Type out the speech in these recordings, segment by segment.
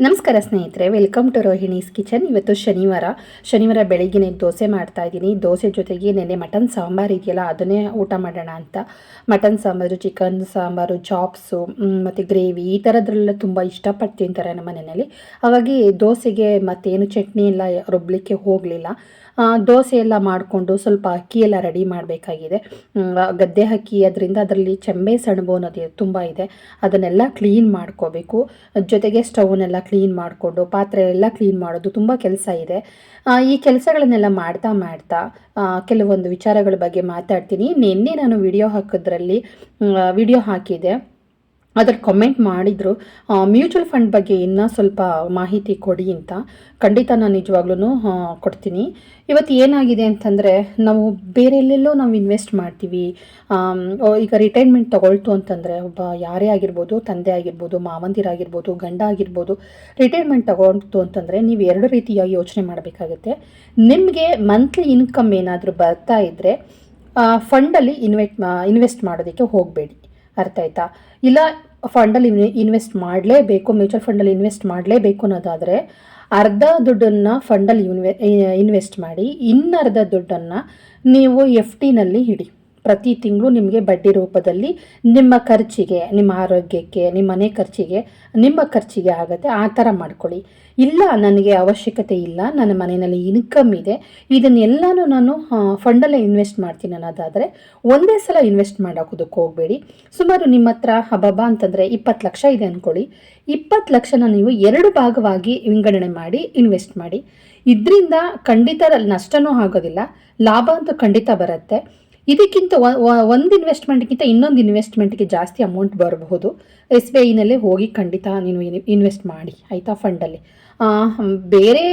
ನಮಸ್ಕಾರ ಸ್ನೇಹಿತರೆ welcome to Rohini's kitchen. ಇವತ್ತು ಶನಿವಾರ. ಶನಿವಾರ ಬೆಳಿಗ್ಗೆ ದೋಸೆ ಮಾಡ್ತಾ ಇದ್ದೀನಿ. ದೋಸೆ ಜೊತೆಗೆ ನೆನೆ ಮಟನ್ ಸಾಂಬಾರು ಇದೆಯಲ್ಲ, ಅದನ್ನೇ ಊಟ ಮಾಡೋಣ ಅಂತ. Mutton sambar chicken sambar chops ಮತ್ತು ಗ್ರೇವಿ ಈ ಥರದ್ರೆಲ್ಲ ತುಂಬ ಇಷ್ಟಪಟ್ಟು ತಿಂತಾರೆ ನಮ್ಮ ಮನೆಯಲ್ಲಿ. ಹಾಗಾಗಿ ದೋಸೆಗೆ ಮತ್ತೇನು ಚಟ್ನಿ ಎಲ್ಲ ರುಬ್ಲಿಕ್ಕೆ ಹೋಗಲಿಲ್ಲ. ದೋಸೆ ಎಲ್ಲ ಮಾಡಿಕೊಂಡು ಸ್ವಲ್ಪ ಅಕ್ಕಿ ಎಲ್ಲ ರೆಡಿ ಮಾಡಬೇಕಾಗಿದೆ. ಗದ್ದೆ ಅಕ್ಕಿ, ಅದರಿಂದ ಅದರಲ್ಲಿ ಚೆಂಬೆ ಸೆಣಬು ಅನ್ನೋದು ತುಂಬ ಇದೆ. ಅದನ್ನೆಲ್ಲ ಕ್ಲೀನ್ ಮಾಡ್ಕೋಬೇಕು. ಜೊತೆಗೆ ಸ್ಟವ್ನೆಲ್ಲ ಕ್ಲೀನ್ ಮಾಡಿಕೊಂಡು, ಪಾತ್ರೆ ಎಲ್ಲ ಕ್ಲೀನ್ ಮಾಡೋದು ತುಂಬ ಕೆಲಸ ಇದೆ. ಈ ಕೆಲಸಗಳನ್ನೆಲ್ಲ ಮಾಡ್ತಾ ಮಾಡ್ತಾ ಕೆಲವೊಂದು ವಿಚಾರಗಳ ಬಗ್ಗೆ ಮಾತಾಡ್ತೀನಿ. ನಿನ್ನೆ ನಾನು ವಿಡಿಯೋ ಹಾಕೋದ್ರಲ್ಲಿ ವಿಡಿಯೋ ಹಾಕಿದೆ ಅದ್ರ ಕಮೆಂಟ್ ಮಾಡಿದರು ಮ್ಯೂಚುವಲ್ ಫಂಡ್ ಬಗ್ಗೆ ಇನ್ನೂ ಸ್ವಲ್ಪ ಮಾಹಿತಿ ಕೊಡಿ ಅಂತ. ಖಂಡಿತ ನಾನು ನಿಜವಾಗ್ಲೂ ಕೊಡ್ತೀನಿ. ಇವತ್ತು ಏನಾಗಿದೆ ಅಂತಂದರೆ, ನಾವು ಬೇರೆ ಎಲ್ಲೆಲ್ಲೋ ನಾವು ಇನ್ವೆಸ್ಟ್ ಮಾಡ್ತೀವಿ. ಈಗ ರಿಟೈರ್ಮೆಂಟ್ ತಗೊಳ್ತು ಅಂತಂದರೆ, ಒಬ್ಬ ಯಾರೇ ಆಗಿರ್ಬೋದು, ತಂದೆ ಆಗಿರ್ಬೋದು, ಮಾವಂದಿರಾಗಿರ್ಬೋದು, ಗಂಡ ಆಗಿರ್ಬೋದು ರಿಟೈರ್ಮೆಂಟ್ ತಗೊಳ್ತು ಅಂತಂದರೆ ನೀವು ಎರಡು ರೀತಿಯಾಗಿ ಯೋಚನೆ ಮಾಡಬೇಕಾಗುತ್ತೆ. ನಿಮಗೆ ಮಂತ್ಲಿ ಇನ್ಕಮ್ ಏನಾದರೂ ಬರ್ತಾ ಇದ್ದರೆ ಫಂಡಲ್ಲಿ ಇನ್ವೆಟ್ ಇನ್ವೆಸ್ಟ್ ಮಾಡೋದಕ್ಕೆ ಹೋಗಬೇಡಿ. ಅರ್ಥ ಆಯ್ತಾ? ಇಲ್ಲ ಫಂಡಲ್ಲಿ ಇನ್ವೆಸ್ಟ್ ಮಾಡಲೇಬೇಕು ಮ್ಯೂಚುವಲ್ ಫಂಡಲ್ಲಿ ಇನ್ವೆಸ್ಟ್ ಮಾಡಲೇಬೇಕು ಅನ್ನೋದಾದರೆ, ಅರ್ಧ ದುಡ್ಡನ್ನು ಫಂಡಲ್ಲಿ ಇನ್ವೆ ಇನ್ವೆಸ್ಟ್ ಮಾಡಿ, ಇನ್ನರ್ಧ ದುಡ್ಡನ್ನು ನೀವು ಎಫ್ ಟಿನಲ್ಲಿ ಇಡಿ. ಪ್ರತಿ ತಿಂಗಳು ನಿಮಗೆ ಬಡ್ಡಿ ರೂಪದಲ್ಲಿ ನಿಮ್ಮ ಖರ್ಚಿಗೆ, ನಿಮ್ಮ ಆರೋಗ್ಯಕ್ಕೆ, ನಿಮ್ಮ ಮನೆ ಖರ್ಚಿಗೆ, ನಿಮ್ಮ ಖರ್ಚಿಗೆ ಆಗುತ್ತೆ. ಆ ಥರ ಮಾಡ್ಕೊಳ್ಳಿ. ಇಲ್ಲ, ನನಗೆ ಅವಶ್ಯಕತೆ ಇಲ್ಲ, ನನ್ನ ಮನೆಯಲ್ಲಿ ಇನ್ಕಮ್ ಇದೆ, ಇದನ್ನೆಲ್ಲನೂ ನಾನು ಫಂಡಲ್ಲೇ ಇನ್ವೆಸ್ಟ್ ಮಾಡ್ತೀನಿ ಅನ್ನೋದಾದರೆ, ಒಂದೇ ಸಲ ಇನ್ವೆಸ್ಟ್ ಮಾಡೋಕೋದಕ್ಕೆ ಹೋಗಬೇಡಿ. ಸುಮಾರು ನಿಮ್ಮ ಹತ್ರ ಹಬ್ಬಬ್ಬ ಅಂತಂದರೆ ಇಪ್ಪತ್ತು ಲಕ್ಷ ಇದೆ ಅಂದ್ಕೊಳ್ಳಿ ಇಪ್ಪತ್ತು ಲಕ್ಷನ ನೀವು ಎರಡು ಭಾಗವಾಗಿ ವಿಂಗಡಣೆ ಮಾಡಿ ಇನ್ವೆಸ್ಟ್ ಮಾಡಿ. ಇದರಿಂದ ಖಂಡಿತ ನಷ್ಟನೂ ಆಗೋದಿಲ್ಲ. ಲಾಭ ಅಂತೂ ಖಂಡಿತ ಬರುತ್ತೆ. ಇದಕ್ಕಿಂತ ಒಂದು ಇನ್ವೆಸ್ಟ್ಮೆಂಟ್ಗಿಂತ ಇನ್ನೊಂದು ಇನ್ವೆಸ್ಟ್ಮೆಂಟ್ಗೆ ಜಾಸ್ತಿ ಅಮೌಂಟ್ ಬರಬಹುದು. ಎಸ್ ಬಿ ಐನಲ್ಲೇ ಹೋಗಿ ಖಂಡಿತ ನೀನು ಇನ್ವೆಸ್ಟ್ ಮಾಡಿ, ಆಯಿತಾ ಫಂಡಲ್ಲಿ ಬೇರೆ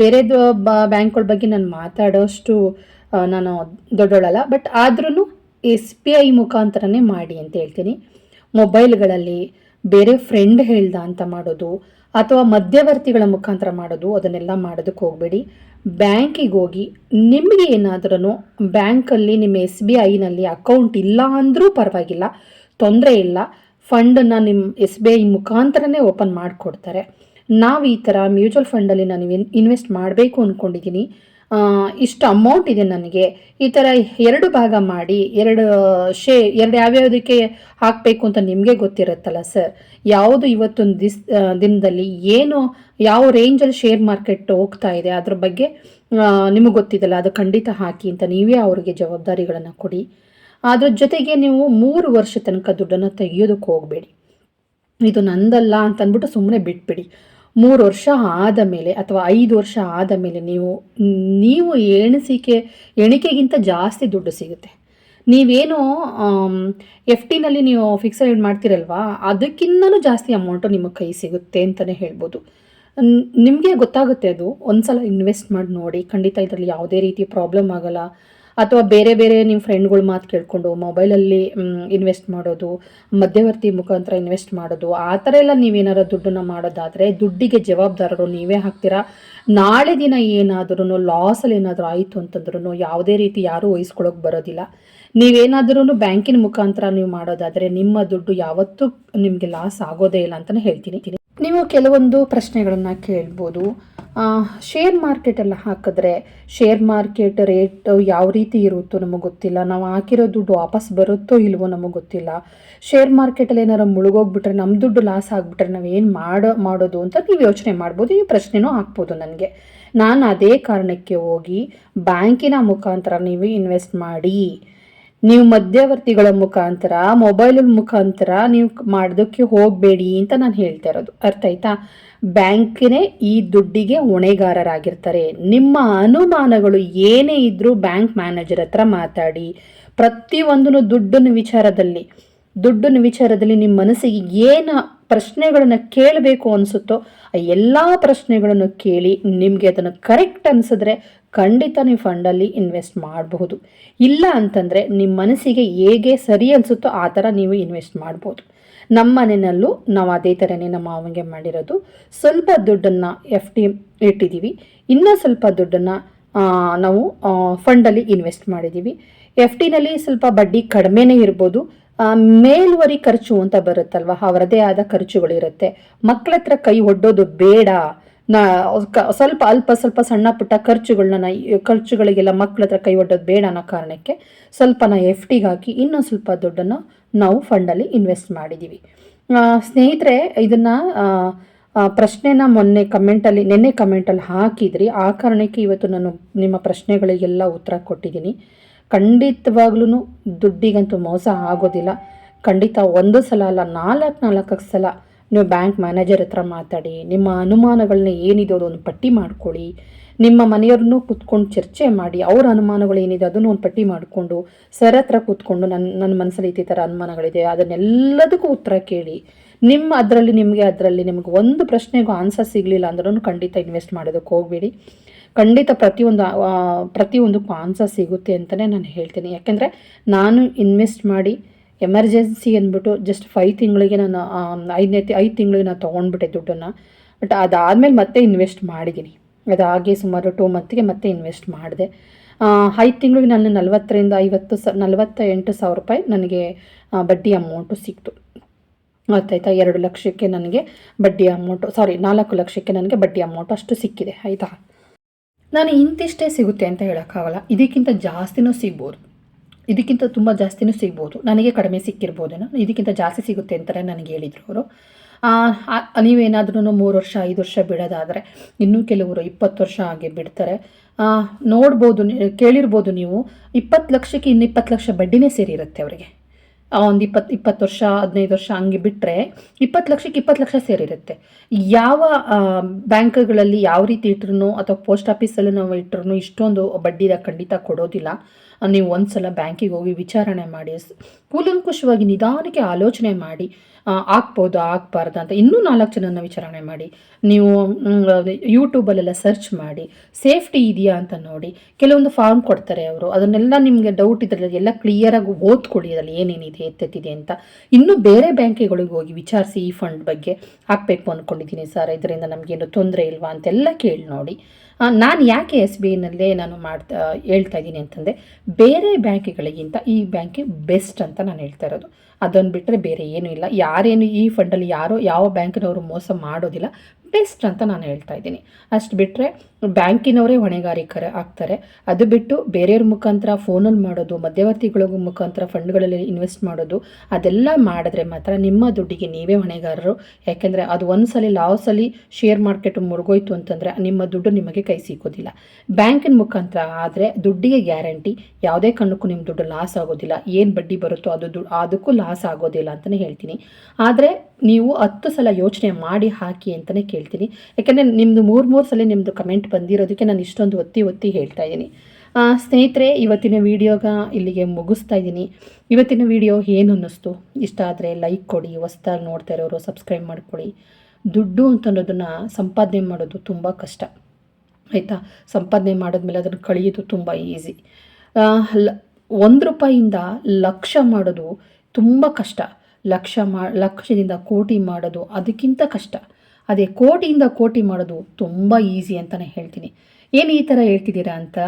ಬೇರೆದು ಬ್ಯಾಂಕ್ಗಳ ಬಗ್ಗೆ ನಾನು ಮಾತಾಡೋಷ್ಟು ನಾನು ದೊಡ್ಡೋಳಲ್ಲ ಬಟ್ ಆದ್ರೂ ಎಸ್ ಬಿ ಐ ಮುಖಾಂತರನೇ ಮಾಡಿ ಅಂತ ಹೇಳ್ತೀನಿ. ಮೊಬೈಲ್ಗಳಲ್ಲಿ ಬೇರೆ ಫ್ರೆಂಡ್ ಹೇಳ್ದ ಅಂತ ಮಾಡೋದು ಅಥವಾ ಮಧ್ಯವರ್ತಿಗಳ ಮುಖಾಂತರ ಮಾಡೋದು, ಅದನ್ನೆಲ್ಲ ಮಾಡೋದಕ್ಕೆ ಹೋಗಬೇಡಿ. ಬ್ಯಾಂಕಿಗೆ ಹೋಗಿ ನಿಮಗೆ ಏನಾದ್ರೂ ಬ್ಯಾಂಕಲ್ಲಿ, ನಿಮ್ಮ ಎಸ್ ಬಿ ಐನಲ್ಲಿ ಅಕೌಂಟ್ ಇಲ್ಲ ಅಂದರೂ ಪರವಾಗಿಲ್ಲ, ತೊಂದರೆ ಇಲ್ಲ. ಫಂಡನ್ನು ನಿಮ್ಮ ಎಸ್ ಬಿ ಐ ಮುಖಾಂತರನೇ ಓಪನ್ ಮಾಡಿಕೊಡ್ತಾರೆ. ನಾವು ಈ ಥರ ಮ್ಯೂಚುವಲ್ ಫಂಡಲ್ಲಿ ನಾನು ಇನ್ವೆಸ್ಟ್ ಮಾಡಬೇಕು ಅಂದ್ಕೊಂಡಿದ್ದೀನಿ. ಇಷ್ಟು ಅಮೌಂಟ್ ಇದೆ ನನಗೆ. ಈ ಥರ ಎರಡು ಭಾಗ ಮಾಡಿ, ಎರಡು, ಶೇ, ಎರಡು ಯಾವ್ಯಾವುದಕ್ಕೆ ಹಾಕಬೇಕು ಅಂತ ನಿಮಗೆ ಗೊತ್ತಿರುತ್ತಲ್ಲ ಸರ್ ಯಾವುದು ಇವತ್ತೊಂದು ದಿಸ್ ದಿನದಲ್ಲಿ ಏನು, ಯಾವ ರೇಂಜಲ್ಲಿ ಶೇರ್ ಮಾರ್ಕೆಟ್ ಹೋಗ್ತಾ ಇದೆ, ಅದ್ರ ಬಗ್ಗೆ ನಿಮಗೆ ಗೊತ್ತಿದೆಯಲ್ಲ, ಅದು ಖಂಡಿತ ಹಾಕಿ ಅಂತ ನೀವೇ ಅವರಿಗೆ ಜವಾಬ್ದಾರಿಗಳನ್ನು ಕೊಡಿ. ಅದ್ರ ಜೊತೆಗೆ ನೀವು ಮೂರು ವರ್ಷ ತನಕ ದುಡ್ಡನ್ನು ತೆಗೆಯೋದಕ್ಕೆ ಹೋಗಬೇಡಿ. ಇದು ನಂದಲ್ಲ ಅಂತ ಅಂದ್ಬಿಟ್ಟು ಸುಮ್ಮನೆ ಬಿಟ್ಬಿಡಿ. ಮೂರು ವರ್ಷ ಆದ ಮೇಲೆ ಅಥವಾ ಐದು ವರ್ಷ ಆದ ಮೇಲೆ ನೀವು ನೀವು ಎಣಿಸಿಕೆ, ಎಣಿಕೆಗಿಂತ ಜಾಸ್ತಿ ದುಡ್ಡು ಸಿಗುತ್ತೆ. ನೀವೇನು ಎಫ್ ಟಿನಲ್ಲಿ ನೀವು ಫಿಕ್ಸೆಡ್ ಮಾಡ್ತಿರಲ್ವಾ? ಅದಕ್ಕಿಂತಲೂ ಜಾಸ್ತಿ ಅಮೌಂಟು ನಿಮ್ಮ ಕೈ ಸಿಗುತ್ತೆ ಅಂತಲೇ ಹೇಳ್ಬೋದು. ನಿಮಗೆ ಗೊತ್ತಾಗುತ್ತೆ ಅದು. ಒಂದ್ಸಲ ಇನ್ವೆಸ್ಟ್ ಮಾಡಿ ನೋಡಿ. ಖಂಡಿತ ಇದರಲ್ಲಿ ಯಾವುದೇ ರೀತಿ ಪ್ರಾಬ್ಲಮ್ ಆಗಲ್ಲ. ಅಥವಾ ಬೇರೆ ಬೇರೆ ನಿಮ್ಮ ಫ್ರೆಂಡ್ಗಳ ಮಾತು ಕೇಳಿಕೊಂಡು ಮೊಬೈಲಲ್ಲಿ ಇನ್ವೆಸ್ಟ್ ಮಾಡೋದು, ಮಧ್ಯವರ್ತಿ ಮುಖಾಂತರ ಇನ್ವೆಸ್ಟ್ ಮಾಡೋದು, ಆ ಥರ ಎಲ್ಲ ನೀವೇನಾರು ದುಡ್ಡನ್ನು ಮಾಡೋದಾದರೆ ದುಡ್ಡಿಗೆ ಜವಾಬ್ದಾರರು ನೀವೇ ಹಾಕ್ತೀರಾ? ನಾಳೆ ದಿನ ಏನಾದ್ರೂ ಲಾಸಲ್ಲಿ ಏನಾದರೂ ಆಯಿತು ಅಂತಂದ್ರೂ ಯಾವುದೇ ರೀತಿ ಯಾರೂ ವಹಿಸ್ಕೊಳ್ಳೋಕೆ ಬರೋದಿಲ್ಲ. ನೀವೇನಾದ್ರೂ ಬ್ಯಾಂಕಿನ ಮುಖಾಂತರ ನೀವು ಮಾಡೋದಾದರೆ ನಿಮ್ಮ ದುಡ್ಡು ಯಾವತ್ತೂ ನಿಮಗೆ ಲಾಸ್ ಆಗೋದೇ ಇಲ್ಲ ಅಂತಲೇ ಹೇಳ್ತೀನಿ. ನೀವು ಕೆಲವೊಂದು ಪ್ರಶ್ನೆಗಳನ್ನು ಕೇಳ್ಬೋದು. ಶೇರ್ ಮಾರ್ಕೆಟೆಲ್ಲ ಹಾಕಿದ್ರೆ ಶೇರ್ ಮಾರ್ಕೆಟ್ ರೇಟ್ ಯಾವ ರೀತಿ ಇರುತ್ತೋ ನಮಗೆ ಗೊತ್ತಿಲ್ಲ. ನಾವು ಹಾಕಿರೋ ದುಡ್ಡು ವಾಪಸ್ ಬರುತ್ತೋ ಇಲ್ವೋ ನಮಗೆ ಗೊತ್ತಿಲ್ಲ. ಶೇರ್ ಮಾರ್ಕೆಟಲ್ಲಿ ಏನಾರು ಮುಳುಗೋಗ್ಬಿಟ್ರೆ ನಮ್ಮ ದುಡ್ಡು ಲಾಸ್ ಆಗಿಬಿಟ್ರೆ ನಾವೇನು ಮಾಡೋ, ಮಾಡೋದು ಅಂತ ನೀವು ಯೋಚನೆ ಮಾಡ್ಬೋದು. ಈ ಪ್ರಶ್ನೆನೂ ಹಾಕ್ಬೋದು ನನಗೆ. ನಾನು ಅದೇ ಕಾರಣಕ್ಕೆ ಹೋಗಿ ಬ್ಯಾಂಕಿನ ಮುಖಾಂತರ ನೀವು ಇನ್ವೆಸ್ಟ್ ಮಾಡಿ. ನೀವು ಮಧ್ಯವರ್ತಿಗಳ ಮುಖಾಂತರ ಮೊಬೈಲ್ ಮುಖಾಂತರ ನೀವು ಮಾಡೋದಕ್ಕೆ ಹೋಗಬೇಡಿ ಅಂತ ನಾನು ಹೇಳ್ತಾ ಇರೋದು. ಅರ್ಥ ಆಯ್ತಾ? ಬ್ಯಾಂಕಿನೇ ಈ ದುಡ್ಡಿಗೆ ಹೊಣೆಗಾರರಾಗಿರ್ತಾರೆ. ನಿಮ್ಮ ಅನುಮಾನಗಳು ಏನೇ ಇದ್ರೂ ಬ್ಯಾಂಕ್ ಮ್ಯಾನೇಜರ್ ಹತ್ರ ಮಾತಾಡಿ, ಪ್ರತಿಯೊಂದನ್ನು ದುಡ್ಡನ್ನು ವಿಚಾರದಲ್ಲಿ ದುಡ್ಡನ್ನು ವಿಚಾರದಲ್ಲಿ ನಿಮ್ಮ ಮನಸ್ಸಿಗೆ ಏನು ಪ್ರಶ್ನೆಗಳನ್ನು ಕೇಳಬೇಕು ಅನಿಸುತ್ತೋ, ಆ ಎಲ್ಲ ಪ್ರಶ್ನೆಗಳನ್ನು ಕೇಳಿ ನಿಮಗೆ ಅದನ್ನು ಕರೆಕ್ಟ್ ಅನಿಸಿದ್ರೆ ಖಂಡಿತ ನೀವು ಫಂಡಲ್ಲಿ ಇನ್ವೆಸ್ಟ್ ಮಾಡಬಹುದು. ಇಲ್ಲ ಅಂತಂದರೆ ನಿಮ್ಮ ಮನಸ್ಸಿಗೆ ಹೇಗೆ ಸರಿ ಅನಿಸುತ್ತೋ ಆ ಥರ ನೀವು ಇನ್ವೆಸ್ಟ್ ಮಾಡ್ಬೋದು. ನಮ್ಮ ಮನೆಯಲ್ಲೂ ನಾವು ಅದೇ ಥರನೇ ನಮ್ಮ ಮಾವನಿಗೆ ಮಾಡಿರೋದು. ಸ್ವಲ್ಪ ದುಡ್ಡನ್ನು ಎಫ್ ಟಿ ಇಟ್ಟಿದ್ದೀವಿ. ಇನ್ನೂ ಸ್ವಲ್ಪ ದುಡ್ಡನ್ನು ನಾವು ಫಂಡಲ್ಲಿ ಇನ್ವೆಸ್ಟ್ ಮಾಡಿದ್ದೀವಿ. ಎಫ್ ಡಿನಲ್ಲಿ ಸ್ವಲ್ಪ ಬಡ್ಡಿ ಕಡಿಮೆನೇ ಇರ್ಬೋದು. ಮೇಲ್ವರಿ ಖರ್ಚು ಅಂತ ಬರುತ್ತಲ್ವ? ಅವರದೇ ಆದ ಖರ್ಚುಗಳಿರುತ್ತೆ ಮಕ್ಕಳ ಹತ್ರ ಕೈ ಒಡ್ಡೋದು ಬೇಡ. ನಾ ಸ್ವಲ್ಪ ಅಲ್ಪ ಸ್ವಲ್ಪ ಸಣ್ಣ ಪುಟ್ಟ ಖರ್ಚುಗಳನ್ನ ಖರ್ಚುಗಳಿಗೆಲ್ಲ ಮಕ್ಕಳ ಹತ್ರ ಕೈ ಒಡ್ಡೋದು ಬೇಡ ಅನ್ನೋ ಕಾರಣಕ್ಕೆ ಸ್ವಲ್ಪ ನಾ ಎಫ್ ಟಿಗೆ ಹಾಕಿ ಇನ್ನೊಂದು ಸ್ವಲ್ಪ ದುಡ್ಡನ್ನು ನಾವು ಫಂಡಲ್ಲಿ ಇನ್ವೆಸ್ಟ್ ಮಾಡಿದ್ದೀವಿ ಸ್ನೇಹಿತರೆ, ಇದನ್ನು ಪ್ರಶ್ನೆನ ಮೊನ್ನೆ ಕಮೆಂಟಲ್ಲಿ ನಿನ್ನೆ ಕಮೆಂಟಲ್ಲಿ ಹಾಕಿದ್ರಿ. ಆ ಕಾರಣಕ್ಕೆ ಇವತ್ತು ನಾನು ನಿಮ್ಮ ಪ್ರಶ್ನೆಗಳಿಗೆಲ್ಲ ಉತ್ತರ ಕೊಟ್ಟಿದ್ದೀನಿ. ಖಂಡಿತವಾಗ್ಲೂ ದುಡ್ಡಿಗಂತೂ ಮೋಸ ಆಗೋದಿಲ್ಲ. ಖಂಡಿತ ಒಂದು ಸಲ ಅಲ್ಲ, ನಾಲ್ಕು ನಾಲ್ಕು ಸಲ ನೀವು ಬ್ಯಾಂಕ್ ಮ್ಯಾನೇಜರ್ ಹತ್ರ ಮಾತಾಡಿ, ನಿಮ್ಮ ಅನುಮಾನಗಳನ್ನ ಏನಿದೆ ಅದೊಂದು ಪಟ್ಟಿ ಮಾಡ್ಕೊಳ್ಳಿ. ನಿಮ್ಮ ಮನೆಯವ್ರನ್ನೂ ಕೂತ್ಕೊಂಡು ಚರ್ಚೆ ಮಾಡಿ, ಅವ್ರ ಅನುಮಾನಗಳು ಏನಿದೆ ಅದನ್ನು ಒಂದು ಪಟ್ಟಿ ಮಾಡಿಕೊಂಡು, ಸರ್ ಹತ್ರ ಕೂತ್ಕೊಂಡು ನನ್ನ ನನ್ನ ಮನಸ್ಸಲ್ಲಿ ಈ ಥರ ಅನುಮಾನಗಳಿದೆ, ಅದನ್ನೆಲ್ಲದಕ್ಕೂ ಉತ್ತರ ಕೇಳಿ. ನಿಮ್ಮ ಅದರಲ್ಲಿ, ನಿಮಗೆ ಅದರಲ್ಲಿ ನಿಮಗೆ ಒಂದು ಪ್ರಶ್ನೆಗೂ ಆನ್ಸರ್ ಸಿಗಲಿಲ್ಲ ಅಂದ್ರೂ ಖಂಡಿತ ಇನ್ವೆಸ್ಟ್ ಮಾಡೋದಕ್ಕೆ ಹೋಗಬೇಡಿ. ಖಂಡಿತ ಪ್ರತಿಯೊಂದು ಪ್ರತಿಯೊಂದು ಆನ್ಸರ್ ಸಿಗುತ್ತೆ ಅಂತಲೇ ನಾನು ಹೇಳ್ತೀನಿ. ಯಾಕೆಂದರೆ ನಾನು ಇನ್ವೆಸ್ಟ್ ಮಾಡಿ ಎಮರ್ಜೆನ್ಸಿ ಅಂದ್ಬಿಟ್ಟು ಜಸ್ಟ್ ಫೈವ್ ತಿಂಗಳಿಗೆ ನಾನು ಐದನೇ ಐದು ತಿಂಗಳಿಗೆ ನಾನು ತೊಗೊಂಡ್ಬಿಟ್ಟೆ ದುಡ್ಡನ್ನು. ಬಟ್ ಅದಾದಮೇಲೆ ಮತ್ತೆ ಇನ್ವೆಸ್ಟ್ ಮಾಡಿದ್ದೀನಿ. ಅದಾಗಿ ಸುಮಾರು ಟೂ ಮಂತ್ಗೆ ಮತ್ತೆ ಇನ್ವೆಸ್ಟ್ ಮಾಡಿದೆ. ಐದು ತಿಂಗಳಿಗೆ ನಾನು ನಲವತ್ತರಿಂದ ಐವತ್ತು ಸ ನಲವತ್ತ ಎಂಟು ಸಾವಿರ ರೂಪಾಯಿ ನನಗೆ ಬಡ್ಡಿ ಅಮೌಂಟು ಸಿಕ್ತು. ಗೊತ್ತಾಯ್ತಾ ಎರಡು ಲಕ್ಷಕ್ಕೆ ನನಗೆ ಬಡ್ಡಿ ಅಮೌಂಟು ಸಾರಿ ನಾಲ್ಕು ಲಕ್ಷಕ್ಕೆ ನನಗೆ ಬಡ್ಡಿ ಅಮೌಂಟ್ ಅಷ್ಟು ಸಿಕ್ಕಿದೆ. ಆಯಿತಾ? ನಾನು ಇಂತಿಷ್ಟೇ ಸಿಗುತ್ತೆ ಅಂತ ಹೇಳೋಕ್ಕಾಗಲ್ಲ. ಇದಕ್ಕಿಂತ ಜಾಸ್ತಿನೂ ಸಿಗ್ಬೋದು. ಇದಕ್ಕಿಂತ ತುಂಬ ಜಾಸ್ತಿನೂ ಸಿಗ್ಬೋದು. ನನಗೆ ಕಡಿಮೆ ಸಿಕ್ಕಿರ್ಬೋದೇನೋ ಇದಕ್ಕಿಂತ ಜಾಸ್ತಿ ಸಿಗುತ್ತೆ ಅಂತಲೇ ನನಗೆ ಹೇಳಿದರು ಅವರು. ನೀವೇನಾದ್ರೂ ಮೂರು ವರ್ಷ, ಐದು ವರ್ಷ ಬಿಡೋದಾದರೆ ಇನ್ನೂ ಕೆಲವರು ಇಪ್ಪತ್ತು ವರ್ಷ ಹಾಗೆ ಬಿಡ್ತಾರೆ. ನೋಡ್ಬೋದು, ಕೇಳಿರ್ಬೋದು ನೀವು. ಇಪ್ಪತ್ತು ಲಕ್ಷಕ್ಕೆ ಇನ್ನಿಪ್ಪತ್ತು ಲಕ್ಷ ಬಡ್ಡಿನೇ ಸೇರಿರುತ್ತೆ ಅವರಿಗೆ. ಒಂದು ಇಪ್ಪತ್ತು ಇಪ್ಪತ್ತು ವರ್ಷ, ಹದಿನೈದು ವರ್ಷ ಹಂಗೆ ಬಿಟ್ಟರೆ ಇಪ್ಪತ್ತು ಲಕ್ಷಕ್ಕೆ ಇಪ್ಪತ್ತು ಲಕ್ಷ ಸೇರಿರುತ್ತೆ. ಯಾವ ಬ್ಯಾಂಕ್ಗಳಲ್ಲಿ ಯಾವ ರೀತಿ ಇಟ್ರು ಅಥವಾ ಪೋಸ್ಟ್ ಆಫೀಸಲ್ಲಿ ನಾವು ಇಟ್ರು ಇಷ್ಟೊಂದು ಬಡ್ಡಿ ಖಂಡಿತ ಕೊಡೋದಿಲ್ಲ. ನೀವು ಒಂದು ಸಲ ಬ್ಯಾಂಕಿಗೆ ಹೋಗಿ ವಿಚಾರಣೆ ಮಾಡಿ ಕೂಲಂಕುಷವಾಗಿ ನಿಧಾನಕ್ಕೆ ಆಲೋಚನೆ ಮಾಡಿ ಆ, ಆಗಬಾರ್ದು ಅಂತ ಇನ್ನೂ ನಾಲ್ಕು ಜನನ ವಿಚಾರಣೆ ಮಾಡಿ. ನೀವು ಯೂಟ್ಯೂಬಲ್ಲೆಲ್ಲ ಸರ್ಚ್ ಮಾಡಿ. ಸೇಫ್ಟಿ ಇದೆಯಾ ಅಂತ ನೋಡಿ. ಕೆಲವೊಂದು ಫಾರ್ಮ್ ಕೊಡ್ತಾರೆ ಅವರು. ಅದನ್ನೆಲ್ಲ ನಿಮಗೆ ಡೌಟ್ ಇದ್ರಲ್ಲಿ ಎಲ್ಲ ಕ್ಲಿಯರಾಗಿ ಓದ್ಕೊಳ್ಳಿ ಅದರಲ್ಲಿ ಏನೇನಿದೆ ಎತ್ತೆತ್ತಿದೆ ಅಂತ. ಇನ್ನೂ ಬೇರೆ ಬ್ಯಾಂಕ್ಗಳಿಗೆ ಹೋಗಿ ವಿಚಾರಿಸಿ ಈ ಫಂಡ್ ಬಗ್ಗೆ ಹಾಕಬೇಕು ಅಂದ್ಕೊಂಡಿದ್ದೀನಿ ಸರ್. ಇದರಿಂದ ನಮಗೇನು ತೊಂದರೆ ಇಲ್ವಾ ಅಂತೆಲ್ಲ ಕೇಳಿ ನೋಡಿ. ನಾನು ಯಾಕೆ ಎಸ್ ಬಿ ಐನಲ್ಲೇ ನಾನು ಮಾಡ್ತಾ ಹೇಳ್ತಾ ಇದ್ದೀನಿ ಅಂತಂದರೆ ಬೇರೆ ಬ್ಯಾಂಕ್ಗಳಿಗಿಂತ ಈ ಬ್ಯಾಂಕೇ ಬೆಸ್ಟ್ ಅಂತ ನಾನು ಹೇಳ್ತಾ ಇರೋದು. ಅದನ್ನು ಬಿಟ್ಟರೆ ಬೇರೆ ಏನೂ ಇಲ್ಲ. ಯಾರೇನು ಈ ಫಂಡಲ್ಲಿ ಯಾರೋ ಯಾವ ಬ್ಯಾಂಕಿನವರು ಮೋಸ ಮಾಡೋದಿಲ್ಲ. ಬೆಸ್ಟ್ ಅಂತ ನಾನು ಹೇಳ್ತಾ ಇದ್ದೀನಿ. ಅಷ್ಟು ಬಿಟ್ಟರೆ ಬ್ಯಾಂಕಿನವರೇ ಹೊಣೆಗಾರಿಕರ ಆಗ್ತಾರೆ. ಅದು ಬಿಟ್ಟು ಬೇರೆಯವ್ರ ಮುಖಾಂತರ ಫೋನಲ್ಲಿ ಮಾಡೋದು, ಮಧ್ಯವರ್ತಿಗಳ ಮುಖಾಂತರ ಫಂಡ್ಗಳಲ್ಲಿ ಇನ್ವೆಸ್ಟ್ ಮಾಡೋದು, ಅದೆಲ್ಲ ಮಾಡಿದ್ರೆ ಮಾತ್ರ ನಿಮ್ಮ ದುಡ್ಡಿಗೆ ನೀವೇ ಹೊಣೆಗಾರರು. ಯಾಕೆಂದರೆ ಅದು ಒಂದ್ಸಲಿ ಲಾಸಲ್ಲಿ ಶೇರ್ ಮಾರ್ಕೆಟ್ ಮುಳುಗೋಯ್ತು ಅಂತಂದರೆ ನಿಮ್ಮ ದುಡ್ಡು ನಿಮಗೆ ಕೈ ಸಿಗೋದಿಲ್ಲ ಬ್ಯಾಂಕಿನ ಮುಖಾಂತರ ಆದರೆ ದುಡ್ಡಿಗೆ ಗ್ಯಾರಂಟಿ, ಯಾವುದೇ ಕಾರಣಕ್ಕೂ ನಿಮ್ಮ ದುಡ್ಡು ಲಾಸ್ ಆಗೋದಿಲ್ಲ. ಏನು ಬಡ್ಡಿ ಬರುತ್ತೋ ಅದು ಅದಕ್ಕೂ ಲಾಸ್ ಆಗೋದಿಲ್ಲ ಅಂತಲೇ ಹೇಳ್ತೀನಿ. ಆದರೆ ನೀವು ಹತ್ತು ಸಲ ಯೋಚನೆ ಮಾಡಿ ಹಾಕಿ ಅಂತಲೇ ಕೇಳ್ತೀನಿ. ಯಾಕೆಂದರೆ ನಿಮ್ಮದು ಮೂರು ಮೂರು ಸಲ ನಿಮ್ಮದು ಕಮೆಂಟ್ ಬಂದಿರೋದಕ್ಕೆ ನಾನು ಇಷ್ಟೊಂದು ಒತ್ತಿ ಒತ್ತಿ ಹೇಳ್ತಾ ಇದ್ದೀನಿ. ಸ್ನೇಹಿತರೆ, ಇವತ್ತಿನ ವಿಡಿಯೋಗ ಇಲ್ಲಿಗೆ ಮುಗಿಸ್ತಾ ಇದ್ದೀನಿ. ಇವತ್ತಿನ ವಿಡಿಯೋ ಏನು ಅನ್ನಿಸ್ತು? ಇಷ್ಟ ಆದರೆ ಲೈಕ್ ಕೊಡಿ, ಹೊಸ್ದಾಗಿ ನೋಡ್ತಾ ಇರೋರು ಸಬ್ಸ್ಕ್ರೈಬ್ ಮಾಡ್ಕೊಳ್ಳಿ ದುಡ್ಡು ಅಂತ ಅನ್ನೋದನ್ನು ಸಂಪಾದನೆ ಮಾಡೋದು ತುಂಬ ಕಷ್ಟ. ಆಯಿತಾ? ಸಂಪಾದನೆ ಮಾಡಿದ್ಮೇಲೆ ಅದನ್ನು ಕಳೆಯೋದು ತುಂಬ ಈಸಿ ಲ, ಒಂದು ರೂಪಾಯಿಂದ ಲಕ್ಷ ಮಾಡೋದು ತುಂಬ ಕಷ್ಟ. ಲಕ್ಷ ಮಾ, ಲಕ್ಷದಿಂದ ಕೋಟಿ ಮಾಡೋದು ಅದಕ್ಕಿಂತ ಕಷ್ಟ. ಅದೇ ಕೋಟಿಯಿಂದ ಕೋಟಿ ಮಾಡೋದು ತುಂಬ ಈಸಿ ಅಂತಲೇ ಹೇಳ್ತೀನಿ. ಏನು ಈ ಥರ ಹೇಳ್ತಿದ್ದೀರಾ ಅಂತ?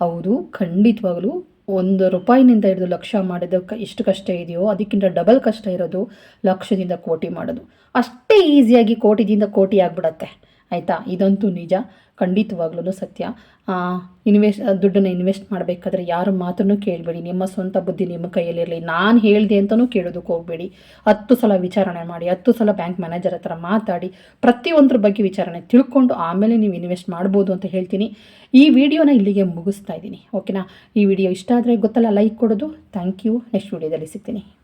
ಹೌದು, ಖಂಡಿತವಾಗಲೂ ಒಂದು ರೂಪಾಯಿನಿಂದ ಹಿಡಿದು ಲಕ್ಷ ಮಾಡೋದಕ್ಕೆ ಎಷ್ಟು ಕಷ್ಟ ಇದೆಯೋ, ಅದಕ್ಕಿಂತ ಡಬಲ್ ಕಷ್ಟ ಇರೋದು ಲಕ್ಷದಿಂದ ಕೋಟಿ ಮಾಡೋದು. ಅಷ್ಟೇ ಈಸಿಯಾಗಿ ಕೋಟಿದಿಂದ ಕೋಟಿ ಆಗಿಬಿಡತ್ತೆ. ಆಯಿತಾ? ಇದಂತೂ ನಿಜ. ಖಂಡಿತವಾಗ್ಲೂ ಸತ್ಯ. ಇನ್ವೆಸ್ಟ್, ದುಡ್ಡನ್ನು ಇನ್ವೆಸ್ಟ್ ಮಾಡಬೇಕಾದ್ರೆ ಯಾರ ಮಾತನ್ನು ಕೇಳಬೇಡಿ. ನಿಮ್ಮ ಸ್ವಂತ ಬುದ್ಧಿ ನಿಮ್ಮ ಕೈಯಲ್ಲಿರಲಿ. ನಾನು ಹೇಳಿದೆ ಅಂತಲೂ ಕೇಳೋದಕ್ಕೆ ಹೋಗಬೇಡಿ. ಹತ್ತು ಸಲ ವಿಚಾರಣೆ ಮಾಡಿ, ಹತ್ತು ಸಲ ಬ್ಯಾಂಕ್ ಮ್ಯಾನೇಜರ್ ಹತ್ರ ಮಾತಾಡಿ, ಪ್ರತಿಯೊಂದ್ರ ಬಗ್ಗೆ ವಿಚಾರಣೆ ತಿಳ್ಕೊಂಡು ಆಮೇಲೆ ನೀವು ಇನ್ವೆಸ್ಟ್ ಮಾಡ್ಬೋದು ಅಂತ ಹೇಳ್ತೀನಿ. ಈ ವಿಡಿಯೋನ ಇಲ್ಲಿಗೆ ಮುಗಿಸ್ತಾ ಇದ್ದೀನಿ. ಓಕೆನಾ? ಈ ವಿಡಿಯೋ ಇಷ್ಟ ಆದರೆ ಗೊತ್ತಲ್ಲ, ಲೈಕ್ ಕೊಡೋದು. Thank you. ನೆಕ್ಸ್ಟ್ ವಿಡಿಯೋದಲ್ಲಿ ಸಿಗ್ತೀನಿ.